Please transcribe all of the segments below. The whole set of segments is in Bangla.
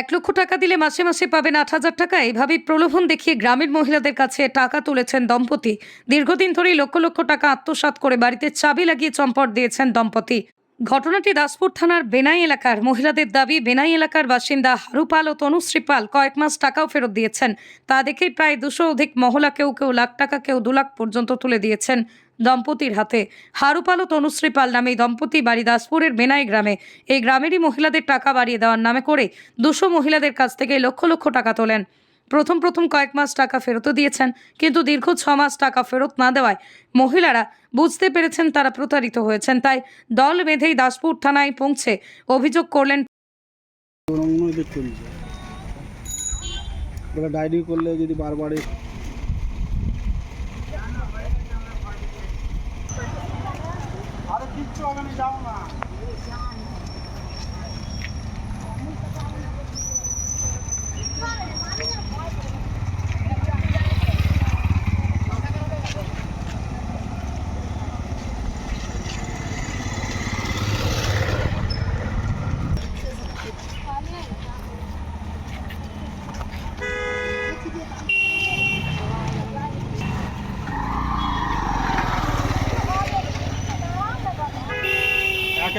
এক লক্ষ টাকা দিলে মাসে মাসে পাবেন আট হাজার টাকা। এইভাবেই প্রলোভন দেখিয়ে গ্রামের মহিলাদের কাছে টাকা তুলেছেন দম্পতি। দীর্ঘদিন ধরেই লক্ষ লক্ষ টাকা আত্মসাৎ করে বাড়িতে চাবি লাগিয়ে চম্পট দিয়েছেন দম্পতি। ঘটনাটি দাসপুর থানার বেনাই এলাকার। মহিলাদের দাবি, বেনাই এলাকার বাসিন্দা হারুপাল ও তনুশ্রী পাল কয়েক মাস টাকাও ফেরত দিয়েছেন। তা দেখেই প্রায় দুশো অধিক মহলা কেউ কেউ লাখ টাকা, কেউ দু লাখ পর্যন্ত তুলে দিয়েছেন। দম্পতির হাতে। হারুপাল ও তনুশ্রী পাল নামে এই দম্পতি বাড়ি দাসপুরের বেনাই গ্রামে। এই গ্রামেরই মহিলাদের টাকা বাড়িয়ে দেওয়ার নামে করে দুশো মহিলাদের কাছ থেকে লক্ষ লক্ষ টাকা তোলেন। প্রথম প্রথম কয়েক মাস টাকা ফেরতও দিয়েছেন, কিন্তু দীর্ঘ ছ মাস টাকা ফেরত না দেওয়ায় মহিলারা বুঝতে পেরেছেন তারা প্রতারিত হয়েছেন। তাই দল বেঁধেই দাসপুর থানায় পৌঁছে অভিযোগ করলেন ডায়েরি করলে যদি বারবার এ- আরে কিচ্ছু হবে না যাও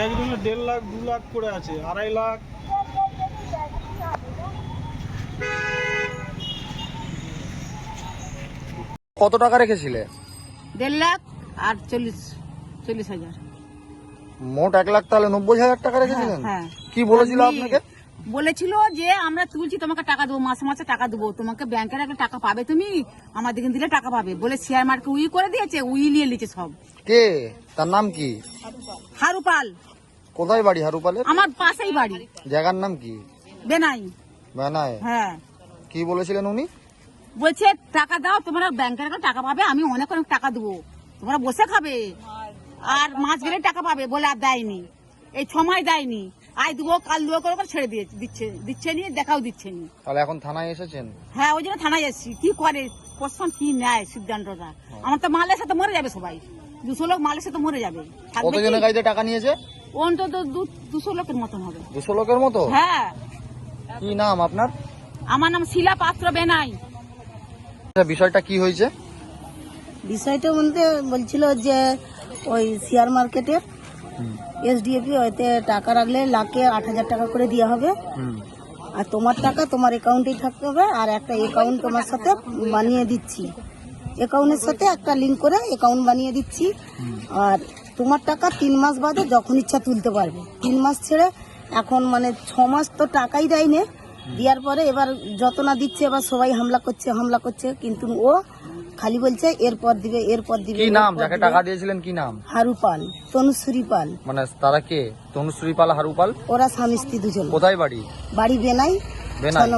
একজনের দেড় লাখ দু লাখ করে আছে আড়াই লাখ। কত টাকা রেখেছিলে? দেড় লাখ আর চল্লিশ চল্লিশ হাজার। মোট এক লাখ তাহলে নব্বই হাজার টাকা রেখেছিলেন? হ্যাঁ। কি বলেছিল আপনাকে? বলেছিল যে আমরা তুলছি তোমাকে টাকা দেবো মাসে মাসে টাকা দেবো। তোমাকে ব্যাংকের একটা টাকা পাবে তুমি আমাদেরকে দিলে টাকা পাবে। বলে শেয়ার মার্কেট উই করে দিয়েছে উই নিয়ে নিয়েছে সব। কে? তার নাম কি? হারুপাল। কোথায় বাড়ি হারুপালের আমার পাশেই বাড়ি। জায়গার নাম কি? বেনাই। বেনায় হ্যাঁ। কি বলেছিলেন উনি? বলছে টাকা দাও তোমরা ব্যাংকের টাকা পাবে আমি অনেক অনেক টাকা দেবো। তোমরা বসে খাবে। আর মাস গেলে টাকা পাবে বলে আর দেয়নি। এই ছ মাস দেয়নি। আজ দেবো কাল দেবো করে করে ছেড়ে দিয়ে দিচ্ছে দিচ্ছে নি দেখাও দিচ্ছে নি। তাহলে এখন থানায় এসেছেন? হ্যাঁ ওই জন্য থানায় এসেছি। কি করে? প্রশাসন কি নেয় সিদ্ধান্তটা? আমার তো মালের সাথে মরে যাবে সবাই। দুশো লোক মালের সাথে মরে যাবে। কতজনের গাড়িতে টাকা নিয়েছে? অন্তত দু- দুশো লোকের মতন হবে। দুশো লোকের মতো? হ্যাঁ। কি নাম আপনার? আমার নাম শিলা পাত্র বেনাই। আচ্ছা, বিষয়টা কি হয়েছে? বিষয়টা বলতে বলছিল যে ওই শেয়ার মার্কেটের এসডিএপি ওইতে টাকা রাখলে লাখে আট হাজার টাকা করে দেওয়া হবে। আর তোমার টাকা তোমার অ্যাকাউন্টেই থাকতে হবে আর একটা অ্যাকাউন্ট তোমার সাথে বানিয়ে দিচ্ছি। অ্যাকাউন্টের সাথে একটা লিঙ্ক করে অ্যাকাউন্ট বানিয়ে দিচ্ছি। আর তোমার টাকা তিন মাস বাদে যখন ইচ্ছা তুলতে পারবে। তিন মাস ছেড়ে এখন মানে ছ মাস তো টাকাই দেয়নি। দেওয়ার পরে এবার যত না দিচ্ছে এবার সবাই হামলা করছে হামলা করছে। কিন্তু ও খালি বলছে এরপর দিবে এরপর দিবে কি নাম? যাকে টাকা দিয়েছিলেন কি নাম? হারুপাল তনুশ্রী পাল মানে তারা কে? তনুশ্রী পাল হারুপাল? ওরা স্বামী স্ত্রী দুজন। কোথায় বাড়ি? বাড়ি বেনাই বেনাই।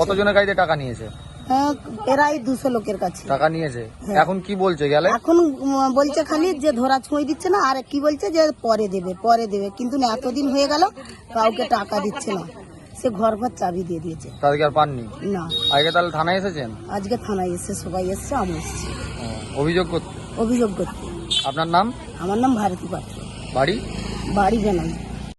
কতজনের গাড়িতে টাকা নিয়েছে? প্রায় দুশো লোকের কাছে। টাকা নিয়েছে? হ্যাঁ। এখন কি বলছে গেলে? এখন বলছে খালি যে ধরা ছুঁই দিচ্ছে না আর কি বলছে যে পরে দেবে পরে দেবে। কিন্তু না এতদিন হয়ে গেল কাউকে টাকা দিচ্ছে না। সে ঘর ঘর চাবি দিয়ে দিয়েছে। তাদেরকে আর পাননি? না। আগে তাহলে থানায় এসেছেন? আজকে থানায় সবাই এসছে আমি এসছি। অভিযোগ করতে? অভিযোগ করতে। আপনার নাম? আমার নাম ভারতী পাত্র। বাড়ি? বাড়ি বেনাই।